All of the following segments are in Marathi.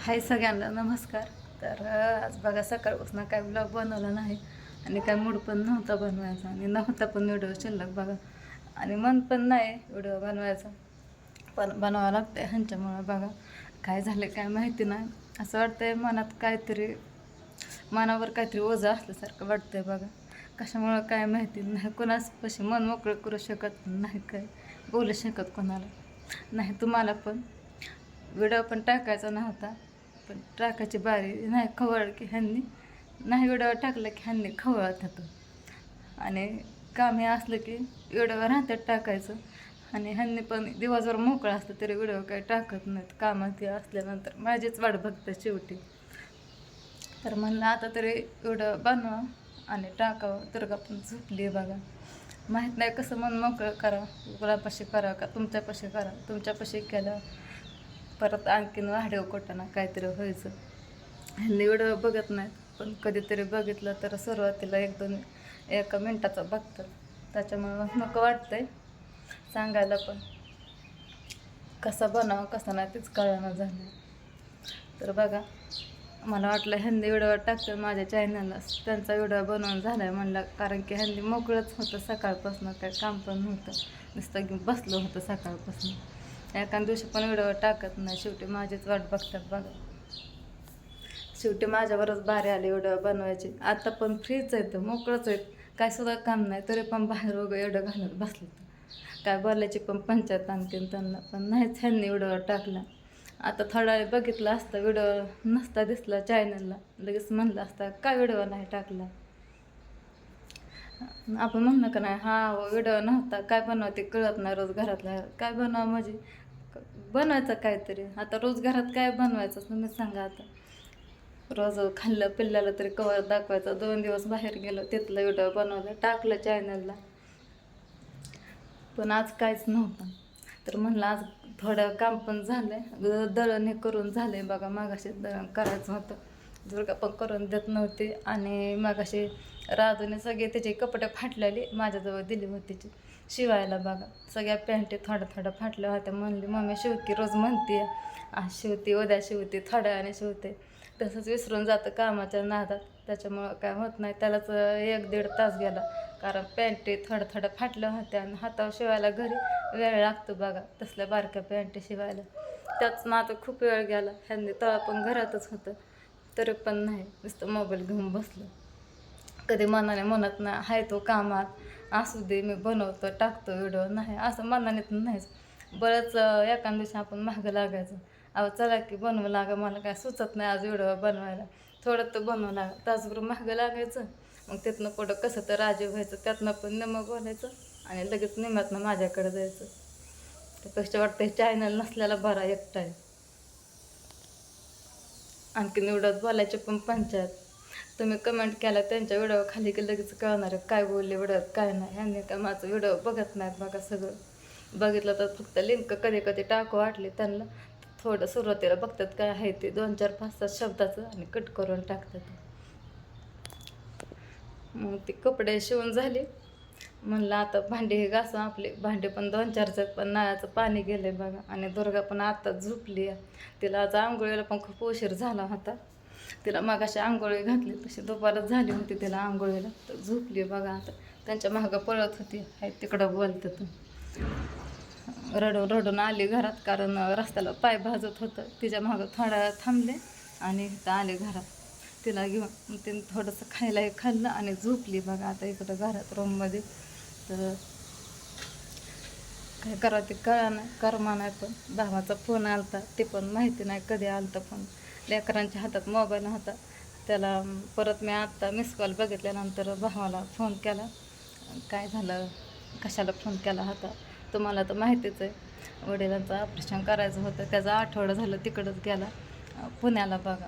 हाय सगळ्यांना नमस्कार. तर आज बघा सकाळपासून काय ब्लॉग बनवला नाही आणि काय मूड पण नव्हता बनवायचा आणि नव्हता पण व्हिडिओ शिल्लक बघा. आणि मन पण नाही व्हिडिओ बनवायचा. पण बनवावं लागतंय ह्यांच्यामुळं बघा. काय झालं काय माहिती नाही. असं वाटतंय मनात काहीतरी मनावर काहीतरी ओझं असल्यासारखं वाटतंय बघा. कशामुळं काय माहिती नाही. कोणाच पशी मन मोकळं करू शकत नाही काय बोलू शकत कोणाला. नाही तुम्हाला पण. व्हिडिओ पण टाकायचा नव्हता. पण टाकायची बारी नाही खवळ की ह्यांनी नाही एवढ्यावर टाकलं की ह्यांनी खवळत होतं आणि काम हे असलं की एवढ्यावर राहतात टाकायचं. आणि ह्यांनी पण दिवसभर मोकळं असतं तरी व्हिडिओ काही टाकत नाहीत. कामात हे असल्यानंतर माझीच वाट बघतात शेवटी. तर म्हणलं आता तरी एवढं बनवा आणि टाकावं. तर का पण झोपली आहे बघा. माहीत नाही कसं मन मोकळं करा गुलापाशी करा का तुमच्यापाशी करा तुमच्यापाशी केलं परत आणखीन वाढव कोटाना काहीतरी व्हायचं. ह्यांनी व्हिडिओ बघत नाहीत पण कधीतरी बघितलं तर सुरुवातीला एक दोन एका मिनटाचा बघतात. त्याच्यामुळं नको वाटतंय सांगायला पण. कसं बनावं कसं नाही तेच कळणं झालं तर बघा मला वाटलं ह्यांनी व्हिडिओ टाकतात माझ्या चॅनलला त्यांचा व्हिडिओ बनवून झाला आहे म्हणलं कारण की ह्यांनी मोकळंच होतं सकाळपासून काय काम पण नव्हतं. नुसतं घेऊन होतं सकाळपासून. एका दिवशी पण व्हिडिओ टाकत नाही. शेवटी माझीच वाट बघतात बघा. शेवटी माझ्यावरच भारी आले व्हिडिओ बनवायची. आता पण फ्रीच आहेत मोकळंच आहेत. काय सुद्धा काम नाही तरी पण बाहेर वगैरे एवढं घालत बसले काय बोलायची पण पंचायत आणतील त्यांना पण नाहीच ह्यांनी व्हिडिओ टाकला. आता थोडा वेळ बघितलं असतं व्हिडिओ नसता दिसला चॅनलला लगेच म्हणलं असतं काय व्हिडिओ नाही टाकला? आपण म्हणणं का नाही हा व्हिडिओ नव्हता काय बनवते कळत नाही रोज घरातल्या काय बनवा म्हणजे? बनवायचं काहीतरी. आता रोज घरात काय बनवायचं तुम्ही सांगा आता. रोज खाल्लं पिल्ल्याला तरी कवर दाखवायचं. दोन दिवस बाहेर गेलो तिथलं व्हिडिओ बनवलं टाकलं चॅनलला पण आज काहीच नव्हतं. तर म्हणलं आज थोडं काम पण झालंय. दळण हे करून झालं आहे बघा मागाशी दळण करायचं होतं. दुर्गा पण करून देत नव्हते आणि मागाशी राजूने सगळे त्याचे कपडे फाटलेले माझ्याजवळ दिली होती शिवायला बघा सगळ्या पॅन्टी थोड्या थोड्या फाटल्या होत्या. म्हणली मम्मी शिवकी रोज म्हणते. आज शिवते उद्या शिवते थोड्या आणि शिवते तसंच विसरून जातं कामाच्या नादात. त्याच्यामुळं काय होत नाही. त्यालाच एक दीड तास गेला. कारण पॅन्टी थोड्या थोड्या फाटल्या होत्या आणि हातावर शिवायला घरी वेळ लागतो बघा तसल्या बारक्या पॅन्टी शिवायला. त्याच माझा खूप वेळ गेला. ह्यांनी तळा पण घरातच होतं. तरी पण नाही नुसतं मोबाईल घेऊन बसलं. कधी मनाने म्हणत नाही हाय तो कामात असू दे मी बनवतो टाकतो व्हिडिओ नाही असं मनाने तर नाहीच. बरंच एका दिवशी आपण मागं लागायचं. अहो चला की बनवू लागा मला काय सुचत नाही आज व्हिडिओ बनवायला. थोडं तर बनवू लागा. तासभर मागं लागायचं. मग तिथनं पुढं कसं तर राजे व्हायचं त्यातनं पण निमं बोलायचं आणि लगेच निम्यातनं माझ्याकडे जायचं. त्यापेक्षा वाटतं चॅनल नसल्याला बरा एकटा आहे. आणखीन निवडत बोलायचे पण पंचायत. तुम्ही कमेंट केला त्यांच्या व्हिडिओ खाली की लगेच कळणार काय बोलले व्हिडिओत काय नाही. ह्यांनी काय माझं व्हिडिओ बघत नाहीत बघा सगळं. बघितलं तर फक्त लिंक कधी कधी टाकू वाटली त्यांना. थोडं सुरुवातीला बघतात काय आहे ते दोन चार पाच सात शब्दाचं आणि कट करून टाकतात. मग ते कपडे शिवून झाले. म्हणलं आता भांडी हे घासू आपले. भांडे पण दोन चारचं पण नळाचं पाणी गेले बघा. आणि दुर्गा पण आत्ताच झोपली आहे. तिला आज आंघोळीला पण खूप उशीर झाला होता. तिला मग अशी आंघोळी घातली तशी दुपारच झाली होती तिला आंघोळीला. तर झोपली बघा आता. त्यांच्या मागं पळत होती. हाय तिकडं बोलत रडून रडून आली घरात कारण रस्त्याला पाय भाजत होतं. तिच्या मागं थोडा थांबले आणि इथं आले घरात. तिला घेऊन तिने थोडंसं खायलाही खाल्लं आणि झोपली बघा आता इकडं घरात रूममध्ये. तर काय करा ते कळा नाही करमा नाही पण. भावाचा फोन आलता. ते पण माहिती नाही कधी आलता फोन. लेकरांच्या हातात मोबाईल होता त्याला परत मी आत्ता मिस कॉल बघितल्यानंतर भावाला फोन केला. काय झालं? कशाला फोन केला होता? तुम्हाला तर माहितीच आहे. वडिलांचं ऑपरेशन करायचं होतं. त्याचा आठवडा झालं तिकडंच गेला. पुण्याला बघा.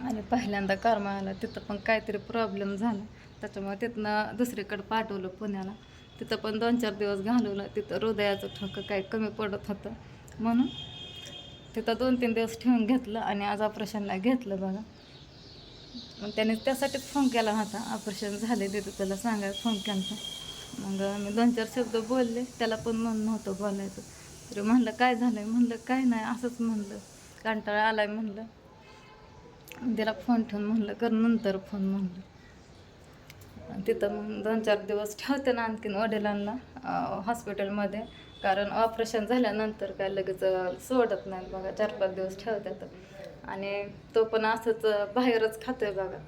आणि पहिल्यांदा कर्मा आला तिथं पण काहीतरी प्रॉब्लेम झाला. त्याच्यामुळे तिथनं दुसरीकडं पाठवलं पुण्याला. तिथं पण दोन चार दिवस घालवलं. तिथं हृदयाचं ठोकं काही कमी पडत होतं. म्हणून तिथं दोन तीन दिवस ठेवून घेतलं आणि आज ऑपरेशनला घेतलं बघा. मग त्याने त्यासाठीच फोन केला होता. ऑपरेशन झाले तिथं त्याला सांगायला फोन केला मग मी दोन चार शब्द बोलले. त्याला पण मन नव्हतं बोलायचं. तरी म्हणलं काय झालं म्हणलं काय नाही असंच म्हणलं. कंटाळा आलाय म्हणलं. त्याला फोन ठेवून म्हणलं कर नंतर फोन म्हणलं. आणि तिथं मग दोन चार दिवस ठेवते ना आणखीन वडिलांना हॉस्पिटलमध्ये कारण ऑपरेशन झाल्यानंतर काय लगेच सोडत नाहीत बघा. चार पाच दिवस ठेवतात. आणि तो पण असंच बाहेरच खातोय बघा.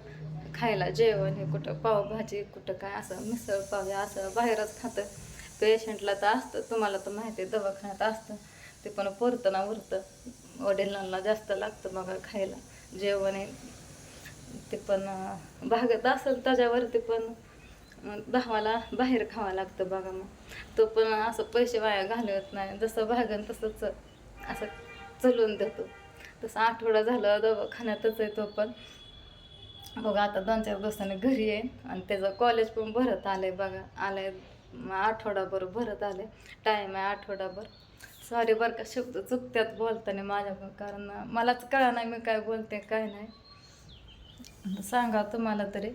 खायला जेवण हे कुठं पावभाजी कुठं काय असं मिसळ पाव असं बाहेरच खातं पेशंटला तर असतं तुम्हाला तर माहिती आहे दवाखान्यात असतं. ते पण पुरतं ना उरतं. वडिलांना जास्त लागतं बघा खायला. जेवण आहे ते पण भागत असेल त्याच्यावरती पण. भावाला बाहेर खावं लागतं बघा मग. तो पण असं पैसे वाया घालवत नाही. जसं भागन तसंच असं चलून देतो. तसं आठवडा झालं दवाखान्यातच आहे तो पण. बघा आता दोन चार दिवसांनी घरी येईन आणि त्याचं कॉलेज पण भरत आलंय बघा. आलंय आहे आठवडाभर भरत आलंय. टाईम आहे आठवडाभर. सॉरी बरं का शब्द चुकत्यात बोलताना माझ्याकडून कारण मलाच कळा नाही मी काय बोलते काय नाही. सांगा तुम्हाला तरी.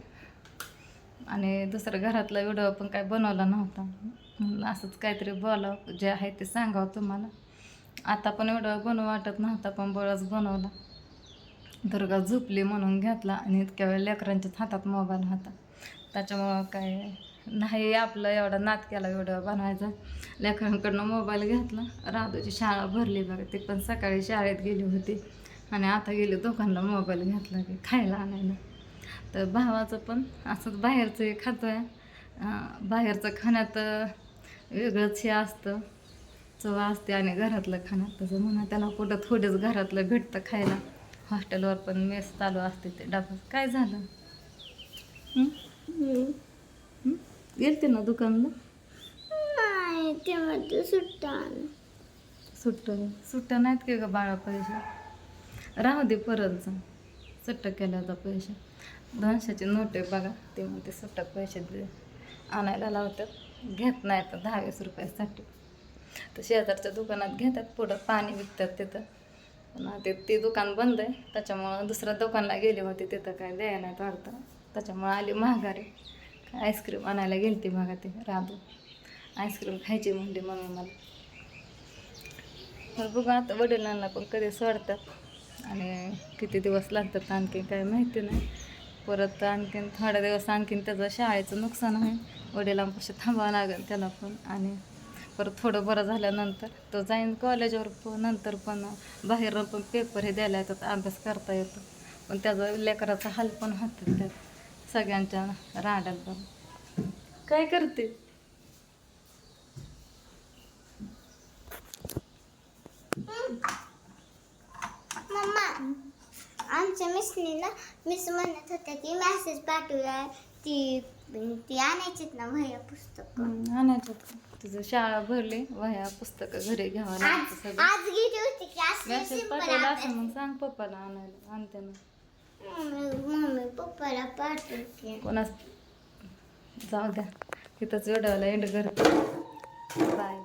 आणि दुसरं घरातला व्हिडिओ पण काय बनवला नव्हता. म्हणलं असंच काहीतरी बोलावं जे आहे ते सांगावं तुम्हाला. आता पण व्हिडिओ बनवू वाटत नव्हता पण बळच बनवला. दुर्गा झोपली म्हणून घेतला आणि इतक्या वेळ लेकरांच्याच हातात मोबाईल होता. त्याच्यामुळं काय नाही आपलं एवढा नात केला व्हिडिओ बनवायचा. लेकरांकडनं मोबाईल घेतला. राधूची शाळा भरली बघा ती पण सकाळी शाळेत गेली होती. आणि आता गेली दोघांना मोबाईल घेतला की खायला आणायला. तर भावाचं पण असंच बाहेरचं हे अं, बाहेरचं खाण्यात वेगळंच हे असतं. चव असते आणि घरातलं खाणं तसं म्हणा त्याला कुठं थोडंच घरातलं भेटतं खायला. हॉस्टेलवर पण मेस चालू असते ते डबा. काय झालं? गेलते ना दुकानला? सुट्टा सुट्ट सुट्ट नाहीत की ग बाळा पैसे? राहू दे परत जा सुट्ट केल्याचा पैसे. दोनशेची नोट आहे बघा. ते म्हणते सुट्ट पैसे दे. आणायला लावतात घेत नाही तर दहा वीस रुपयासाठी. तर शेजारच्या दुकानात घेतात पुढं पाणी विकतात तिथं. पण ते ते दुकान बंद आहे. त्याच्यामुळं दुसऱ्या दुकानला गेले होते. तिथं काय द्यायला नाही वाटतं. त्याच्यामुळं आली महागारी आईस्क्रीम आणायला गेली ती बघा ते राधू. आईस्क्रीम खायची म्हणली मम्मी मला. तर बघू आता वडिलांना पण कधी सोडतात. आणि किती दिवस लागतात आणखी काय माहिती नाही. परत आणखीन थोड्या दिवस आणखीन त्याचं शाळेचं नुकसान आहे वडिलांपाशी थांबावं लागेल त्याला पण. आणि परत थोडं बरं झाल्यानंतर तो जाईन कॉलेजवर पण नंतर पण बाहेर पण पेपर हे द्यायला येतात अभ्यास करता येतो. पण त्याचा लेकराचा हाल पण होतात त्यात. सगळ्यांच्या राड्यात पण. काय करते मम्मा आमच्या मिसनी ना मिस म्हणत होत्या की मेसेज पाठवलाय ती ती आणायचीत ना भैया पुस्तक. आणायचं. तुझं शाळा भरली वह्या पुस्तकं घरी घ्यावं आज सगळं. आज गेली होती की असं मॅसेज simple पाठवला. असं मग सांग पप्पाला आणायला आणते ना. मम्मी मम्मी पप्पाला पाठवते. कोणाच जाऊ द्या. तिथंच व्हिडिओला एंड करते. बाय